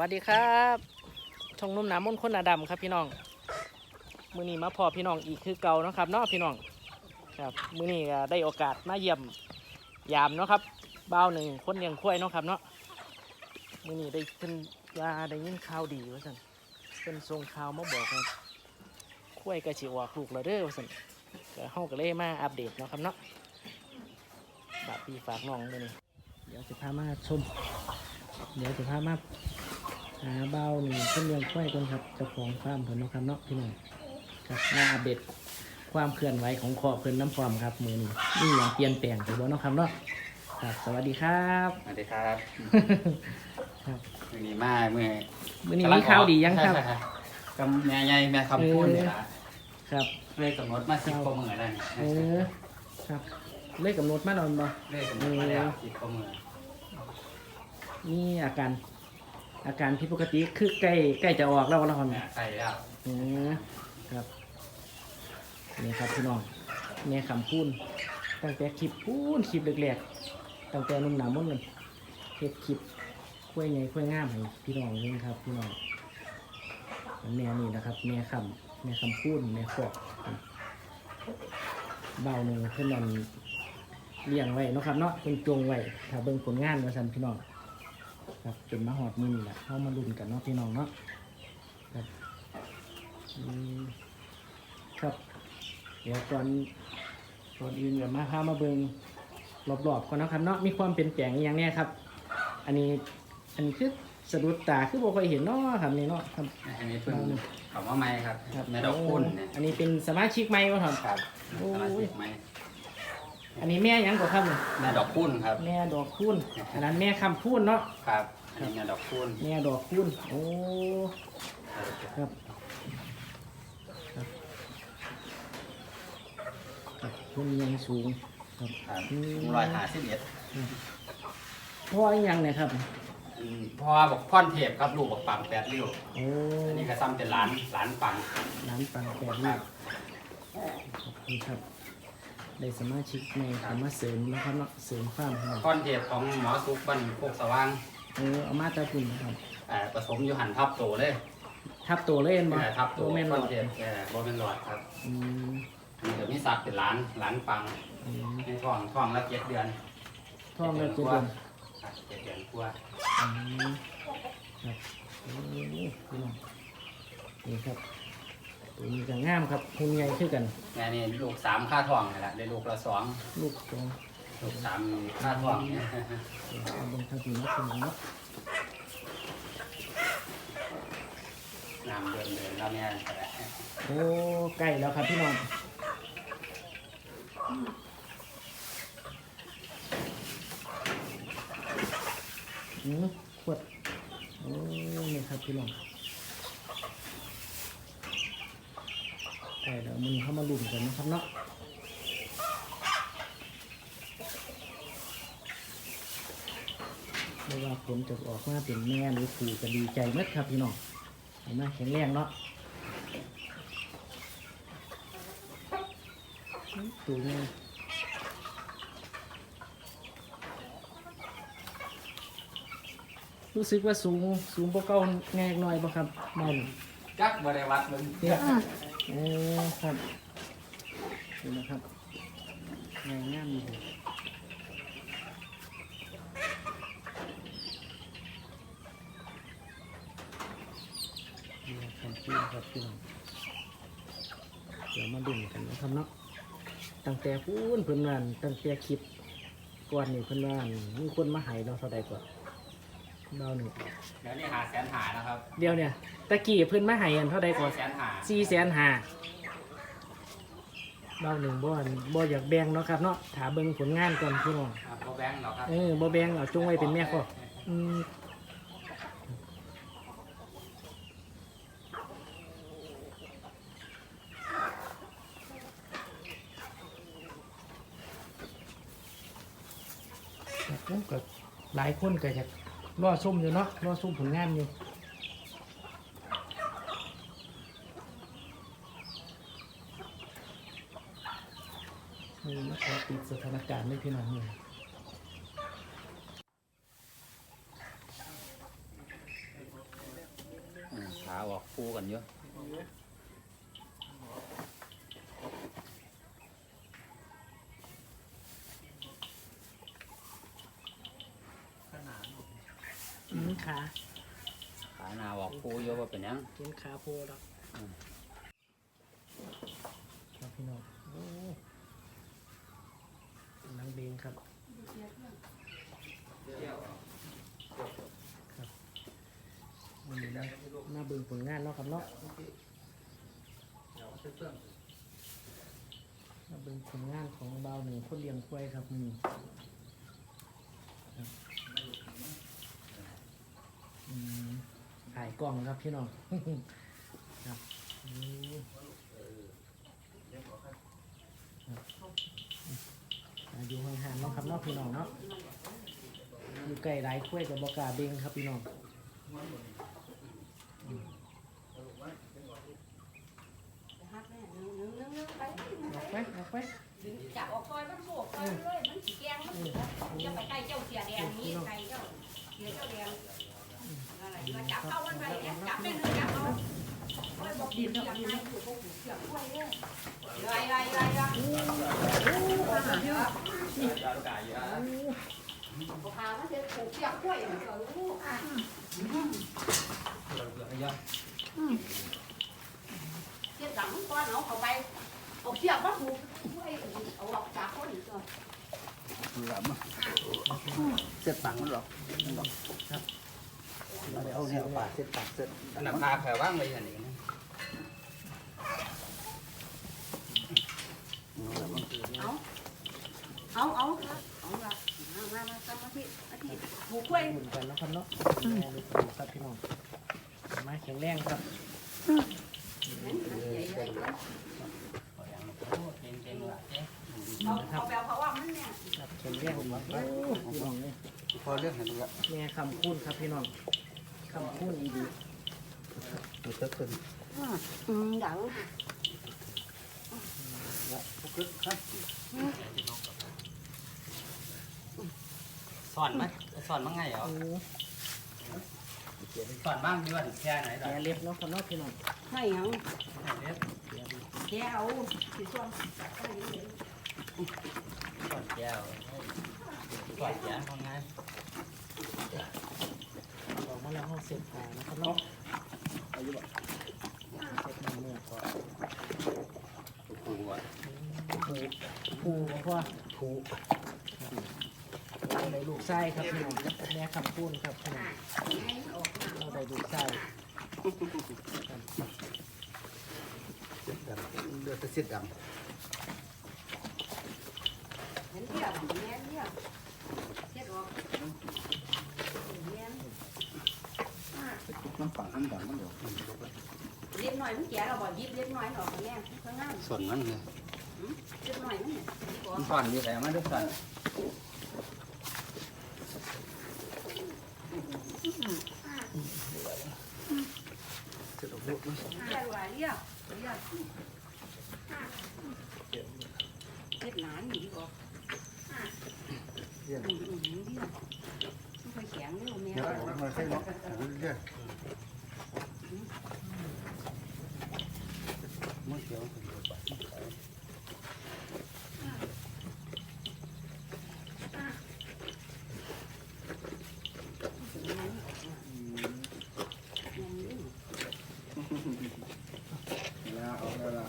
สวัสดีครับช่องนุ่มน้ำมนต์คนหนาดำครับพี่น้อง มือนี้มาพอพี่น้องอีกคือเก่านะครับเนาะพี่น้อง ครับ มือนี้ได้โอกาสมาเยี่ยมยามเนาะครับบ้าวหนึ่งคนยังควายเนาะครับเนาะ มือนี้ได้เพิ่นว่าได้ยินข่าวดีว่าสันเพิ่นส่งข่าวมาบอกว่าควายกระชิออกลูกแล้วเด้อว่าสันก็เฮาก็เลยมาอัปเดตเนาะครับเนาะบาปีฝากน้องมือนี้เดี๋ยวจะพามาชมเดี๋ยวจะพามา หาเบ้าหนึ่งเพื่อนเลี้ยงควายกันครับเจ้าของฟาร์มเพิ่นเนาะครับเนาะพี่น้องครับมาอัปเดตความเคลื่อนไหวของคอเพิ่นน้ำพร้อมครับมือนี้นี่อย่างเปลี่ยนแปลงไปบ่เนาะครับเนาะครับ สวัสดีครับสวัสดีครับครับมือนี้มาเมื่อมือนี้มีข่าวดียังครับกับแม่ใหญ่แม่คำพูดนี่ละครับเลยกำหนดมาสิบกว่ามือแล้วนี่เออครับเลขกำหนดมาดอนบ่เลยกำหนดมาแล้วสิบกว่ามือมีอาการ อาการผิดปกติคือใกล้ใกล้จะออกแล้วแล้วครับแม่ใส่แล้วเออครับนี่ครับพี่น้องแม่คำพูนตั้งแต่คลิปพูนคลิปแรกๆตั้งแต่หนุ่มหนามมดเลยเฮ็ดคลิปคุยใหญ่คุยงามให้พี่น้องเล่นครับพี่น้องอันแม่นี่นะครับแม่คำแม่คำพูนแม่ขอกเบาหนึ่งเพื่อนนั่นเลี้ยงไว้เนาะครับเนาะเป็นจงไว้ถ้าเบิ่งผลงานมาสันพี่น้อง ครับเป็นมาหอดมือนี่แหละเข้ามาลุ้นกันเนาะพี่น้องเนาะครับอืมครับ เดี๋ยวก่อนก่อนอื่นเดี๋ยวมาพามาเบิงรอบๆก่อนนะครับเนาะมีความเปลี่ยนแปลงอหย่างเนี้ยครับ อันนี้อันนี้คือสะดุดตาคือบ่ค่อยเห็นเนาะครับนี่เนาะครับ อันนี้เพิ่งคำว่าไม้ครับครับ แม่ดอกคุณเนี่ยอันนี้เป็นสมาชิกใหม่บ่ครับครับโอ้ยสมาชิกไม้ อันนี้แม่หยังก็ครับนี่แม่ดอกคุณครับ แม่ดอกคูณอันนั้นแม่คำพูนเนาะครับอันนี้แม่ดอกคุณแม่ดอกคูณโอ้ครับครับครับคุณยังสูงครับครับอืมรอยหาสิบเอ็ดเพราะว่าอหยังเนี่ยครับอืมเพราะว่าบอกพ่อนเทพครับลูกบอกปังแปดริ้วโอ้อันนี้ก็ซ้ำเป็นร้านร้านปังร้านปังแปดคลูรักบขอบคุณครับ ได้สมาชิกในคำว่าเสริมนะครับเนาะเสริมความให้พ่อนเทพของหมอซุกบ้านโคกสว่างเออเอามาตาคุณนะครับเอ่อผสมอยู่หันทับโตเลยทับตัวเล่นเอบ่อทับโตโมเมนต์พ่หอลนอดเทพเออโบเป็นหลอดครับอืมมีเดี๋ยวมีสักเป็นร้านร้านปังอืมในท้องท้องละเจ็ดเดือนท่องแล้วจะเดิน ครับเจ็ดเดือนกว่าอืมครับโอ้พี่น้องนี่ครับ ตัวนี้ก็งามครับคุณใหญ่คือกันแม่นี่ลูกสามค่าท้องนี่แหละได้ลูกละสองลูกตรงลูกสามค่าท้องเนี่ยเดี๋ยวเอาเบนทางทีนะคุณเนาะน้ำเดินเดินแล้วเนี่ยแต่ละโอ้ใกล้แล้วครับพี่น้องอืมขวดโอ้นี่ครับพี่น้องใกล้แล้วมันเข้ามาลุ่มกันนะครับเนาะไม่ว่า ผลจะออกมาเป็นแม่หรือผูก็ดีใจเมดครับพี่น้องเห็นไหมแข็งแรงเนาะตัวนี้รู้สึกว่าสูงสูงกว่าเก่าแง่หน่อยป่ะครับเมาหนึ่งจักบริวัตมึงเนี่ยโอ้ครับดูนะครับแง่งามดีนี่ ครับพี่ครับพี่น้องเดี๋ยวมาดูกันนะครับเนาะตั้งแต่พูนเพิ่นว่าอั่นตั้งแต่คลิปก่อนนี่เพิ่นว่าอั่นมีคนมาใหายเราเท่าใดกว่าเบาหนึ่งเดี๋ยวนี้หาแสนหาแล้วครับเดี๋ยวเนี่ยตะกี้เพิ่นมาใหายอันเท่าใดกว่าแสนหาสี่แสนห้าเบาหนึ่งบ่อันบ่อยากแบ่งเนาะครับเนาะถาเบิ่งผลงานก่อนพี่น้อง ครับโบแบงค์เหรอครับ เออบ่แบ่งเอาจงไว้เป็นแม่ก็อืม ครับก็หลายคนก็จะรอซุ่มอยู่เนาะรอซุ่มผลงานอยู่นี่มาขอปิดสถานการณ์ด้วยพี่น้องเลยคูกันอยู่อืมขา ขาหน้าออกคูอยู่ว่า เป็นหยังเห็นขาโพแล้วอืมครับพี่น้องโอ้นังเบงครับมันนี้นะมาเบิ่งผลงานเนาะครับเนาะมาเบิ่งผลงานของเบาหนึ่งคนเลี้ยงควายครับนี่อืม ถ่ายกล้องครับพี่น้องครับอืมครับอายุห่างๆเนาะครับเนาะพี่น้องเนาะอยู่ใกล้หลายควายกับบกล้าเบงครับพี่น้องฮักแม่นึงนึงนึงนึงไปออกไปออกไปจับออกคอยมันโบกคอยมันเลยมันสีแดงมันสีจะไปใกล้เจ้าเสียแดงนี้ใกล้เจ้าเสียเจ้าแดงอะไรก็ จับเอามันไปเนี่ยจับเป็นจับเอาคอยบอกดิบอย่างไรอยู่พวกหูเสือกคอยเลยไรไรไรไรพามันจผูกเสือกคอยเหมือนกันลูกอะเสียดังก้อนเอาเข้าไปเอาเสือกมาผูกคอยเอาออกจากคนอีกตัวเสร็จตังค์มันหรอก เราได้เอาเนี่ยเอาปากเสร็จตังค์เสร็จอันนั้นพาแค่ว่างไว้อย่างนี้นะเอาเอาเอาเอาละมามามาสมาธิอาทิผูกคอยหมุนกันนะครับเนาะม่ดูครับพี่น้องม้แข็งแรงครับเอาเอาแบบเพราว่ามันเนี่ยครับแข็งแรงดีโอ้พี่น้องเนี่ยพอเรื่องเห็นแล้วแม่คำคูณครับพี่น้องำคูณอีดีตัวเจ้าขึ้นอืมดังครับสอนไหมสอนบ้างไงเหรอโอ้สอนบ้างดีกว่าถึงแค่ไหนแกเล็บเนาะครับเนาะพี่น้องให้ยังเล็บแกเอาสีส้มสอนแก้วสอนแก้วทำไง บอกมาแล้วห้อง เสร็จตานะครับเนาะอายุแบบเสร็จมันเมื่อก่อนคูอะผูเพราะว่าผูเราได้ลูกไส้ครับพี่น้องแม่คำคูณครับพี่น้องเราได้ลูกไส้เสร็จดำเลือดเสร็จดเห็นเที่ยวเห็นเนี่ยเช็ดออกเนี่ยำน้ำปาน้ำดำมันเดี๋ยวเล็บหน่อยมันแก่เราบอกยิบเล็บหน่อยหน่อยเนี่ข้างหน้าส่วนมันเลยเล็บหน่อยมันเนี่ยมันสอนอยู่แต่ไม่ได้สอนเสร็จออกลูกมันเรียกว่าเรียกเรียกเล็บหนาหนีออกเรื่องอืมอืมเรียก ไม่ค่อยงเสียมันใช่เนาะเรื่องมันเกี่ยวกับแล้วเอาแล้วล่ะ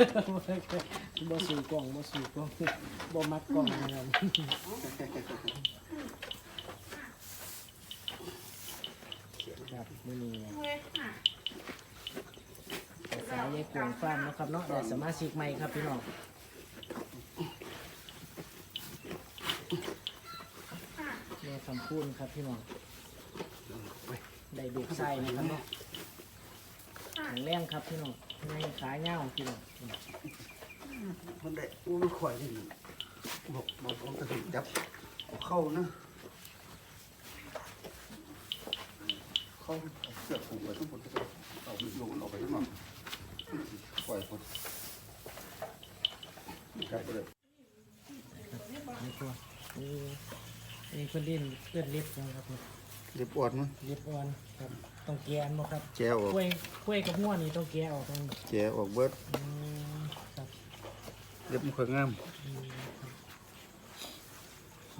บ่สู่กล่องบ่สู่กล่องบ่มัดกล่องนะครับครับมื้อนี้ภาษายายกวงฟามนะครับเนาะได้สมาชิกใหม่ครับพี่น้องแม่คำพูนครับพี่น้องได้ดูกไส้นะครับเนาะแข็งแรงครับพี่น้อง ในขาเงาวพี่น้องมันได้อู้มันข่อยนี่บอกบอกผมจะถึงจับเข้านะเข้าเสือกผูกไว้ทั้งหมดเอาลูกลงออกไปข้างนอกปล่อยคนกลับไปเลยพ่อนี่นี่เพิ่นเล่นเลือดเล็บนะครับ เนี่ยเรียบอ่อนมั้งเล็บอ่อนครับต้องแกะบ่ครับแจวออกกล้วยกล้วยกับหัวนี่ต้องแกะออกตรงนี้แจวออกเบิดอืมครับเรียบมันค่อยงาม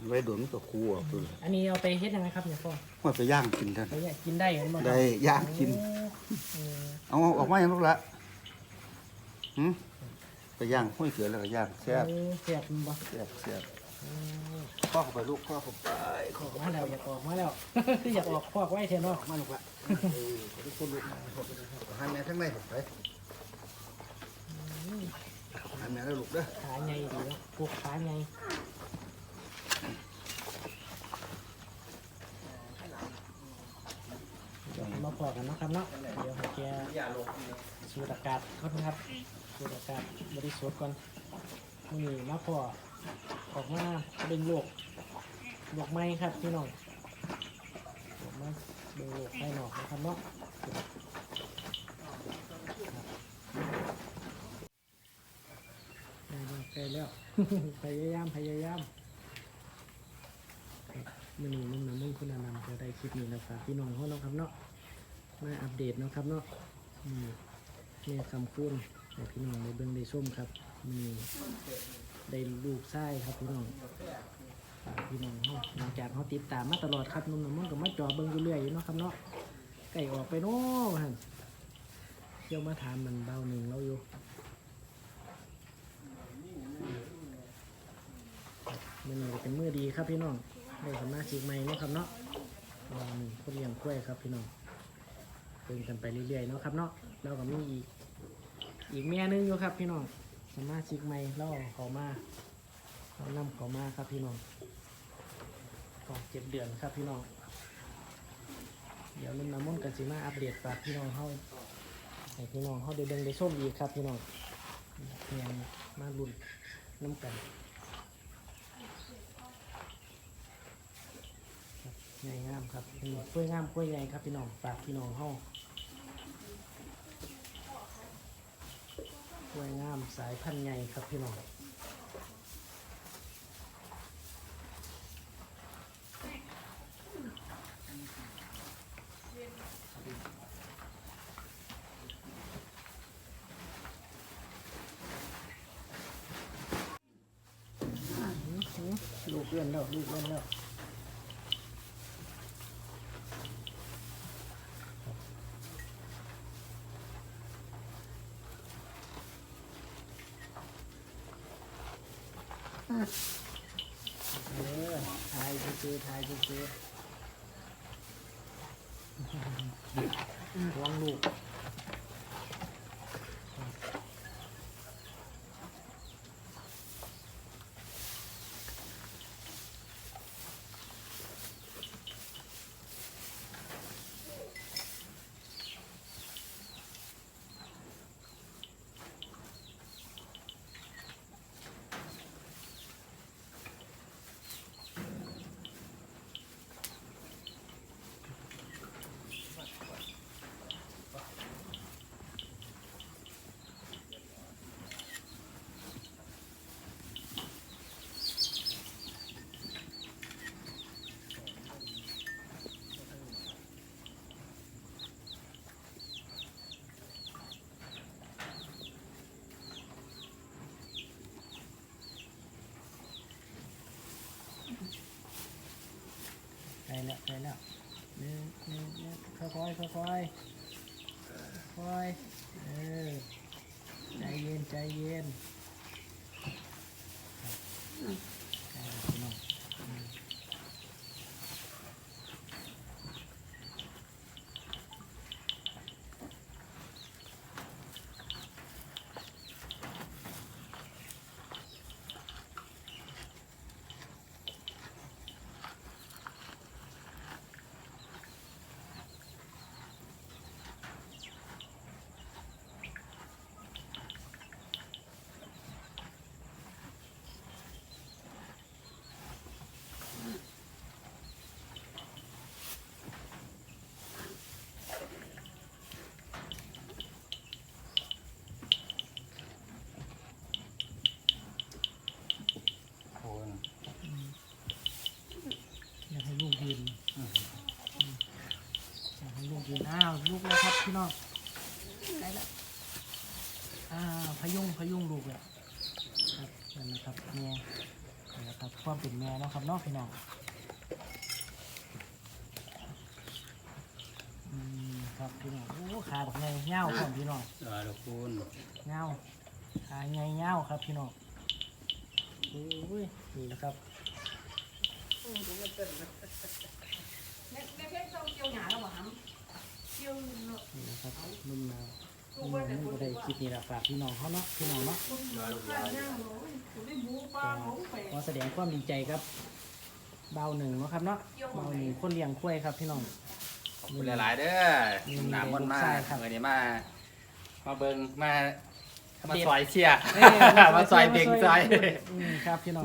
ไว้โดนมันก็คูออกเลยอันนี้เอาไปเฮ็ดยังไงครับเนี่ยพ่อว่าไปย่างกินท่าน ไปเนี่ยกินได้กันบ่ครับได้ย่างกิน โอ้เออเอาออกมาอย่างลูกละหืมไปย่างห้อยเสือแล้วก็ย่างแซ่บเออแซ่บมันบ่แซ่บแซ่บอืม ข้อเข้าไปลูกข้อเข้าไปออกมาแล้วอยากออกมาแล้วอยากออกพอกไว้เถอะเนาะมาลูกละเออทุกคนลูกหันแม่ทั้งในผมไปหันแม่แล้วลูกเด้อขาใหญ่ดีเนาะพวกขาใหญ่มาพอกันนะครับเนาะเดี๋ยวให้แกสูดอากาศก่อนครับสูดอากาศบริสุทธิ์ก่อนนี่มาพอ ออกมาเป็นโลกโลกไม้ครับพี่น้องโลกไม้เป็นโลกภายนอกนะครับเนาะได้แล้วใกล้แล้ว พยายาม พยายามมื่อนี้นุ่มน้ำมุ่งคุณอนันต์จะได้คลิปนี้แล้วฝากพี่น้องเขาเนาะครับเนาะมาอัปเดตเนาะครับเนาะนี่แม่คำคุ้นให้พี่น้องได้เบิ่งได้ส้มครับมี ได้ลูกไส้ครับพี่น้องฝากพี่น้องเขาหลังจากเขาติดตามมาตลอดครับนุ่มน้ำมุ่งกับมาจอเบิ่งอยู่เรื่อยอยู่เนาะครับเนาะไก่ออกไปเนาะฮะเที่ยวมาถามมันเบาหนึ่งเราอยู่มือนี้ก็เป็นมือดีครับพี่น้องได้สมาชิกใหม่เนาะครับเนาะอ่านี่คนเลี้ยงกล้วยครับพี่น้องเพิ่งกันไปเรื่อยๆเนาะครับเนาะเราก็มีอีกอีกแม่หนึงอยู่ครับพี่น้อง สมาชิกใหม่เราเอาเขามาเรานำเขามาครับพี่น้องก็เจ็ดเดือนครับพี่น้อง เดี๋ยวนุ่มน้ำมันกันสิมาอัปเดตฝากพี่น้องเข้าให้พี่น้องเข้าได้เบิ่งได้ส้มอีกครับพี่น้องเนี่ยมาลุ่นน้ำกันใหญ่งามครับนี่กล้วยงามกล้วยใหญ่ครับพี่น้องฝากพี่น้องเฮากล้ วยงามสายพันธุ์ใหญ่ครับพี่น้องลูกเลื่อนแล้วลูกเลื่อนแล้ว เออทายซื้อๆทายซื้อๆวางลูก แล้วใช่แล้วหนึ่งหนึ่งหนึ่งค่อยๆค่อยๆค่อยเออใจเย็นใจเย็น ลูกแล้วครับพี่น้องได้แล้วอ่าพยุงพยุงลูกเลยครับนั่นนะครับแม่นั่นนะครับความเป็นแม่เนาะครับเนอกพี่น้องอืมครับพี่น้องโอ้ขาบักไงเงาครับพี่น้องรอลูกคูณเงาขาไงเงาครับพี่น้องโอ้ยนี่นะครับแม่แม่เพชรต้องเกี่ยวหญ้าแล้วบ่หำเกี่ยวเนาะนี่นะครับนุ่มนาวนุ่มนาวนี่ก็ได้คลิปนี้แหละฝากพี่น้องเขาเนาะพี่น้องเนาะรอลูกข้าลาวหน้าโอ้ยผมได้หมูปลาหมูเป็ดขอแสดงความดีใจครับเบาหนึ่งเนาะครับเนาะเบาหนึ่งคนเลี้ยงกล้วยครับพี่น้องขอบคุณหลาย ๆ เด้อหนามมันมาใช่ครับเมื่อนี้มา มาเบิ่งมาครับมาเด็ดซอยเชียร์เอ้ยมาซอยเบ่งซอยอืมครับพี่น้อง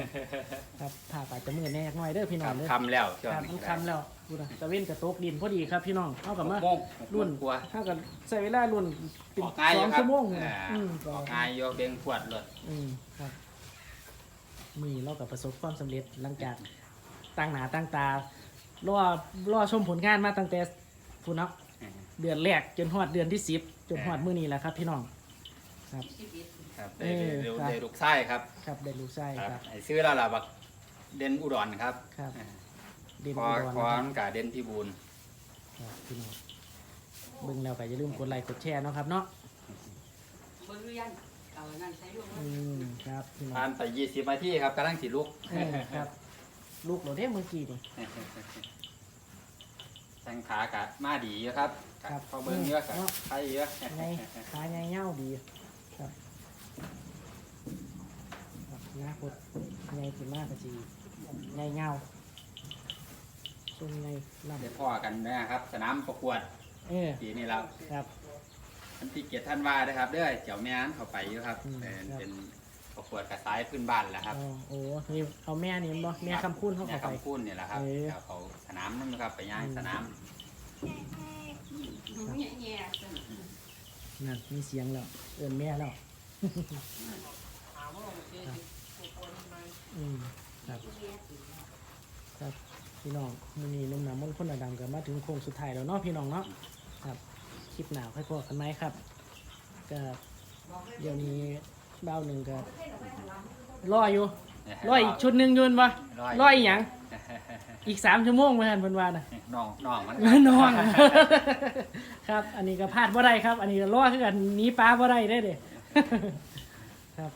ครับผ่าปากจะมือแน่หน่อยเด้อพี่น้คองรับเด้อคำแล้วช่วงครับนี้มันคำแล้วพู ดนะตะเว้นกับโต๊กดินพอดีครับพี่น้องเท่ากับว่าหกโมงหกโมรุ่งนกลัวเท่ากับใช้เวลารุ่นเป็นออกง่ายสออยู่งครับชั่วโมงเลยอ่าอืมออกง่ายโยเบ่งขวดเลยอืมครับมือเรากับประสบความสำเร็จหลังจากตั้งหนาตั้งตารอรอชมผลงานมาตั้งแต่พูนเนาะ เดือนแรกจนฮอดเดือนที่สิบจนฮอดมื้อนี้แหละครับ พี่น้อง ครับเอได้อได้ครับได้ลูกไส้ครับครับได้ลูกไส้ครับ ครับไอ้ซื้อแล้วล่ะบักเด่นอุดรครับครับ อ่า เด่นพอุอดรพอนะครับ มันกับเด่นที่บูนครับพี่น้องเบิ่งแล้วก็อย่าลืมกดไลค์กดแชร์เนาะครับเนาะเบิ่งหรือยังเอาอันนั่นใส่ลงมาอืมครับพี่น้อผ่างนไปยี่สิบนาทีครับกำลังสิลุกเออครับ ลูกโหลดเท่เมื่อกี้นี่แทงขากะมาดีเยอะครับครับพอเบิ้งเยอะกับเนาะ ใครเยอะไงขาไงเง่าดีครับครับหน้าพดไงสิมากกะจีไงเง่า ทรงไงลเดี๋ยวพ่อกันนะครับ สนามประกวดำเออปีนี้แล้วครับ ทันที่เกียรติท่านว่านะครับเด้อเจ้าแม่นเข้าไปอยู่ครับอืม เป็นครับเป็นประกวดกระสายพื้นบ้านแหละครับอ๋อโอ้นี่เอาแม่นี่บ่แม่คำพูดเขาแม่เข้าไป คำพูดเนี่ยแหละครับเออเดี๋ยวเขาสนามนั่นนะครับ ไปย่างอืมสนามแง่แง่ๆจังนั่นมีเสียงแล้ว เอินแม่แล้ว อืมครับครับ พี่น้องมื้อนี้นุ่มหนามนต์คนดังก็มาถึงโค้งสุดท้ายแล้วเนาะพี่น้องเนาะครับคลิปหนาวค่อยพอกันไหมครับก็เดี๋ยวนี้เบ้าหนึ่งก็รออยู่รออีกชุดหนึ่งอยืนปะรออีกหยังอีกสามชั่วโมงเหมือนกันเพิ่นว่านะน้องน้องมันน้องครับ อันนี้ก็พลาดบ่ได้ครับ อันนี้ก็รอคือกันหนีป้าบ่ได้ได้เด้ครับ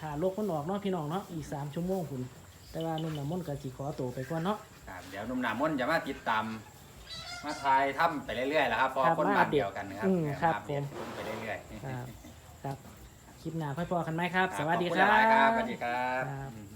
ถ้าโลกมันออกเนาะพี่น้องเนาะอีกสามชั่วโมงคุณแต่ว่านุ่มน้ำมนต์ก็สิขอตัวไปก่อนเนาะ ครับเดี๋ยวหนุ่มหนามนต์จะมาติดตาม มาทายถ้ำไปเรื่อยๆแหละครับเพอครับคนมาบ้านอัปเดตเดียวกันนะครับอืมครับมาอัปเดตผมไปเรื่อยๆครับ ครับ คลิปหน้าค่อยพอกันไหมครับคสรับวัสดีขอบคณรัหลายๆครับบสวัสดีครับครับอืม